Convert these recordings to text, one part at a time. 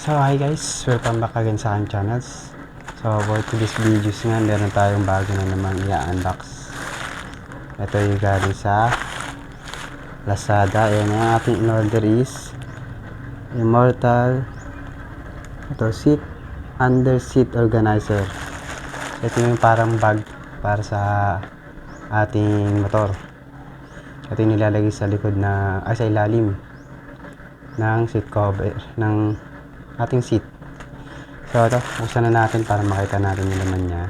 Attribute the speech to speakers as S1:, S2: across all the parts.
S1: So hi guys, welcome back again sa aking channels. So for today's videos nga, meron tayong bago na naman i-unbox. Ito yung galing sa Lazada. Ayan ang ating in-order is Immortal ito, seat under seat organizer. Ito yung parang bag para sa ating motor. Ito yung nilalagay sa likod na, ay sa ilalim ng seat cover, ng ating seat. So ito, buksan na natin para makita natin yung laman niya.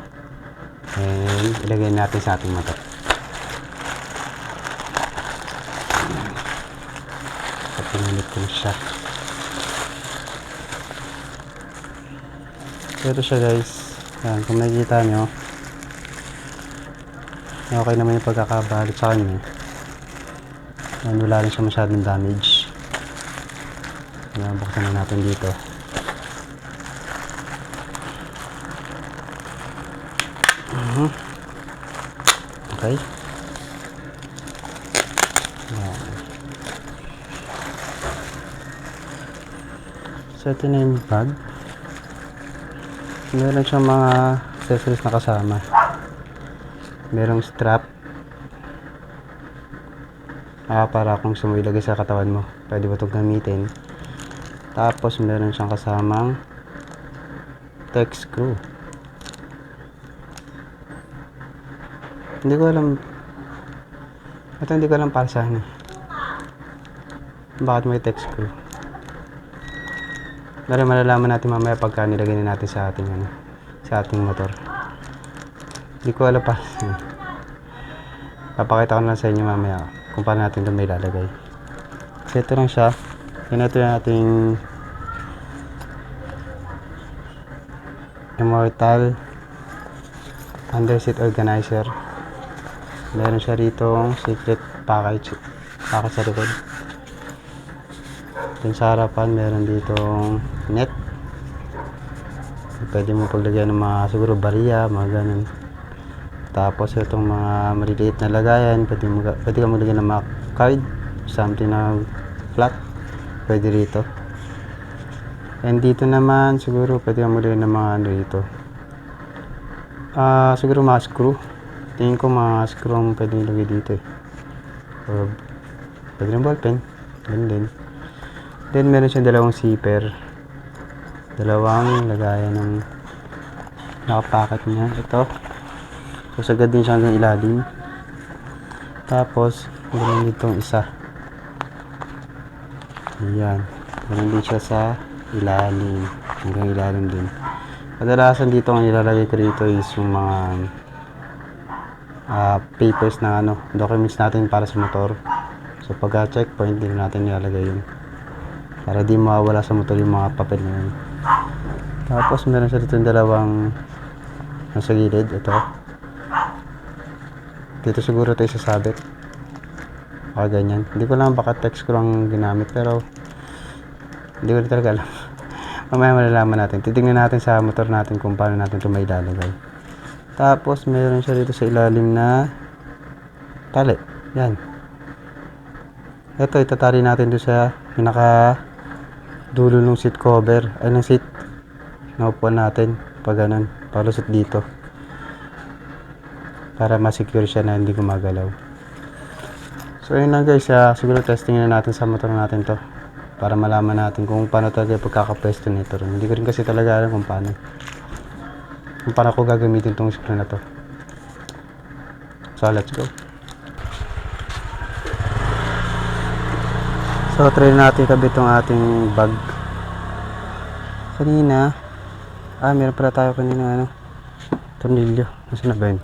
S1: And ilagay natin sa ating motor. Ko na siya. So ito siya guys. Yan, kung makikita nyo, okay naman yung pagkakabalot sa kanya. Yan, wala rin siya masyadong damage. Yan, buksan na natin dito. Mhm. Okay. Yan. So, ito na yung bag. Meron siyang mga accessories na kasama. Merong strap. Ah, para kung gusto mo ilagay sa katawan mo. Pwede mo itong gamitin. Tapos, meron siyang kasamang tech screw. Hindi ko alam. Ito hindi ko alam para saan eh. Bakit may tech screw? Pero malalaman natin mamaya pagka nilagay na natin sa ating ano, sa ating motor. Hindi ko alam para saan. Papakita ko na sa inyo mamaya kung paano natin ito may lalagay. So ito lang siya. Yan ito yung ating Immortal Underseat Organizer. Meron siya rito secret package package sa likod. Dun sa harapan, meron ditong net. Pwede mo paglagyan ng mga siguro bariya, mga ganun. Tapos itong mga maliliit na lagayan, pwede, mo, pwede ka maglagyan ng mga card, something na flat. Pwede rito. And dito naman, siguro pwede ka maglagyan ng mga ano dito. Ah, siguro mga screw. Tingin ko mga screw ang pwede ilagay dito eh. Or, pwede ng ballpen. Ganun din. Then, meron siyang dalawang zipper. Dalawang lagayan ng nakapacket niya. Ito. So, sagad din siya hanggang ilalim. Tapos, meron ditong isa. Ayan. Meron din siya sa ilalim. Hanggang ilalim din. Kadalasan dito ang nilalagay ko dito is yung mga ah, papers na ano, documents natin para sa motor. So pagka checkpoint, din natin nilalagay yun. Para di mawawala sa motor yung mga papel na yun. Tapos meron siya dito yung dalawang nasa gilid. Ito. Dito siguro tayo sasabit. O ganyan. Hindi ko lang baka text ko lang ginamit pero hindi ko rin talaga alam. Mamaya malalaman natin. Titingnan natin sa motor natin kung paano natin ito may lalagay. Tapos meron siya dito sa ilalim na tali. Yan. Ito, itatali natin doon sa pinaka dulo ng seat cover. Ay, ng seat. Naupuan natin. Pag ganun. Palusot dito. Para ma-secure siya na hindi gumagalaw. So, yun lang guys. ah, siguro testing na natin sa motor natin to. Para malaman natin kung paano talaga pagkakapwesto nito. Hindi ko rin kasi talaga alam kung paano. Kung paano ko gagamitin tong screw na to. So, let's go. So, try natin kabit tong ating bag. Kanina, ah, meron pala tayo kanina, ano, tornilyo. Nasaan na ba yun?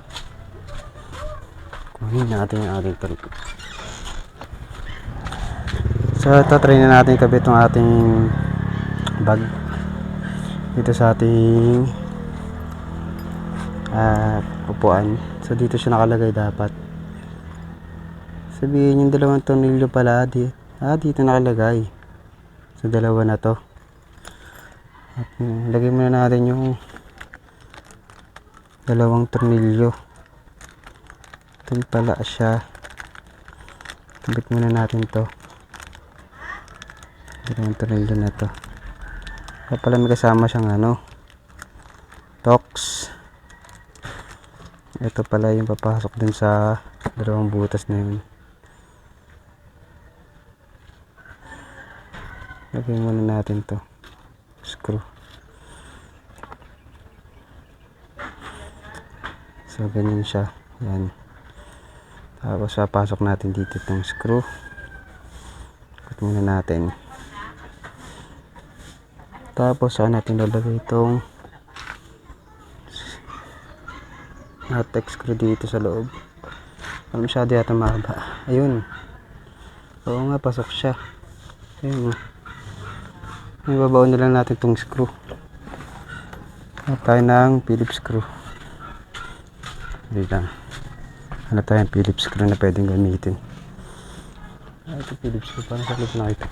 S1: Kunin natin yung ating tornilyo. So, ito, try na natin kabit tong ating bag. Dito sa ating ah, upuan. So, dito siya nakalagay dapat. Sabihin yung dalawang tornilyo pala, di, ah, dito nakalagay. So, dalawa na to. At, mm, lagay muna natin yung dalawang tornilyo. Ito pala siya. Kabit muna natin to. Dalawang tornilyo na to. Kaya pala may kasama siyang ano, tox. Ito pala yung papasok dun sa dalawang butas na yun. Lagyan muna natin to. Screw. So, ganyan siya. Yan. Tapos, papasok natin dito itong screw. Ikot muna natin. Tapos, saan natin lalagay itong natex screw dito sa loob. Ano masyado yata mahaba. Ayun. Oo nga, pasok siya. Ayun. oh. Ibabaon na lang natin itong screw. Hanap tayo ng Phillips screw. Hindi lang. Hanap tayo ng Phillips screw na pwedeng gamitin. Ah, ito Phillips screw. Parang sa na ito.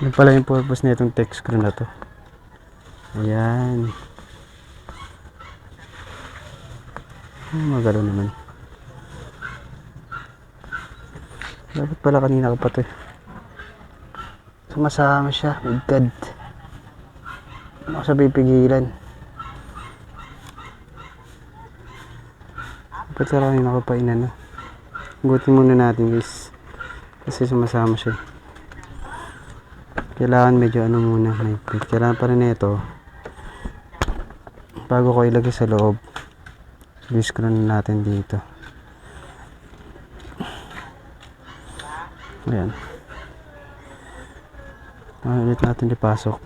S1: Yun pala yung purpose na itong text screw na to. Ayan. Oh, magalo naman. Dapat pala kanina ko pa to eh. Sumasama siya. My God. Ano ko sa pipigilan? Dapat pala kanina ko pa inano. Gutin muna natin guys. Kasi sumasama siya. eh. Kailangan medyo ano muna. May Kailangan pa rin ito. Bago ko ilagay sa loob. I-screw na natin dito. Ayan. Ah, ulit natin ipasok.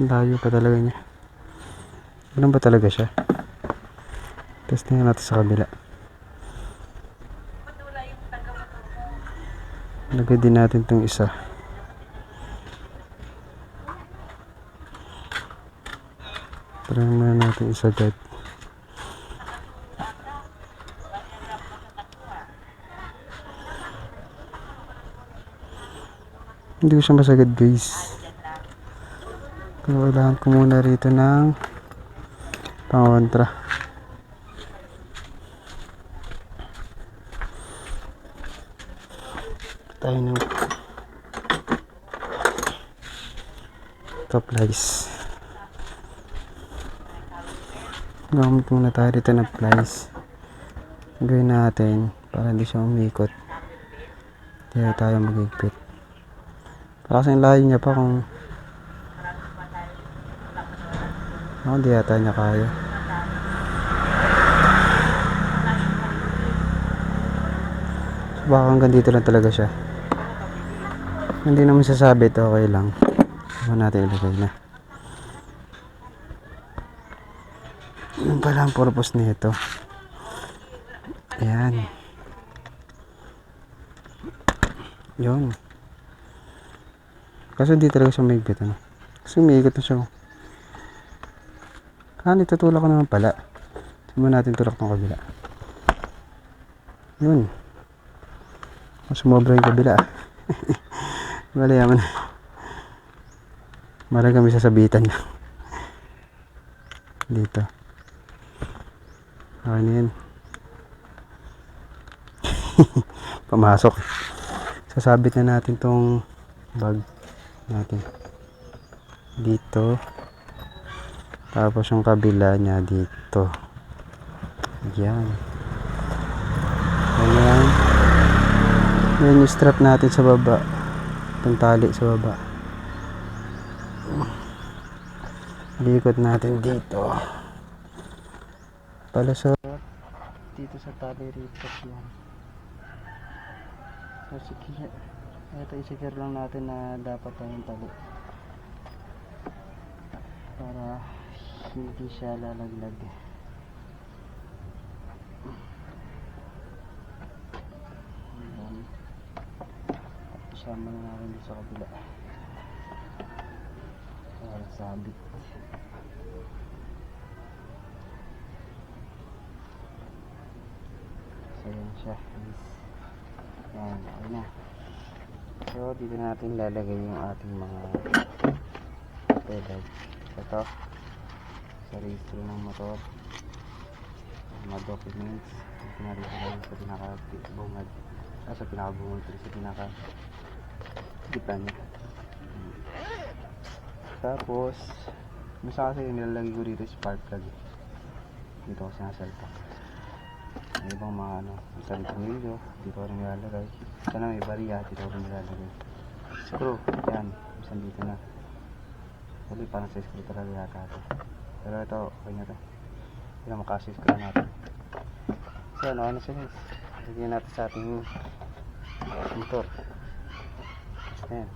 S1: Layo pa talaga niya. Ganun ba talaga siya? Testingin natin sa kabila. Lagay din natin itong isa. Try muna natin isa agad. Hindi ko siya masagad guys. Kailangan ko muna rito ng pangontra. Tayo ng top lies. Gamit muna tayo dito ng plies. Gawin natin para hindi siya umikot. Hindi tayo magigpit. Para kasing layo niya pa kung ako di yata niya kaya. So, baka hanggang dito lang talaga siya. Hindi naman sasabit, okay lang. Saka natin ilagay na. Yun pala ang purpose nito. Ayan. Yun. Kasi hindi talaga siya maigpit, ano. Kasi umiikot na siya. Ah, nitutulak ko naman pala. Sumo natin tulak ng kabila. Yun. Mas sumobra yung kabila. Wala yaman. Marang kami sasabitan lang. Dito. Okay na yan. Pamasok. Sasabit na natin tong bag natin. Dito. Tapos yung kabila niya dito. Yan. Ayan. Yan yung strap natin sa baba. Itong tali sa baba. Likot natin dito. Palusot dito sa tali rito yan. So, sige. Ito isikir lang natin na dapat tayong tali. Para hindi siya lalaglag. Ayan. Isama na dito sa kabila. Para sabit. So, siya. guys. Yan, okay na. So, dito natin lalagay yung ating mga pedal. Ito. sa registro ng motor mga documents pinarito sa pinaka-bungad ah, sa pinaka-bungad sa pinaka gitna niya. Tapos masa kasi nilalagay ko dito spark plug dito ko sinasalpak may ibang mga ano isang tornilyo dito ko rin nilalagay. Sana may bariya dito ko rin nilalagay. Screw yan isang dito na. Huli parang sa screw talaga yata ito. Pero ito okay na ito. Hindi na makasya screw natin. So ano ano siya guys? Lagyan natin sa ating motor ayan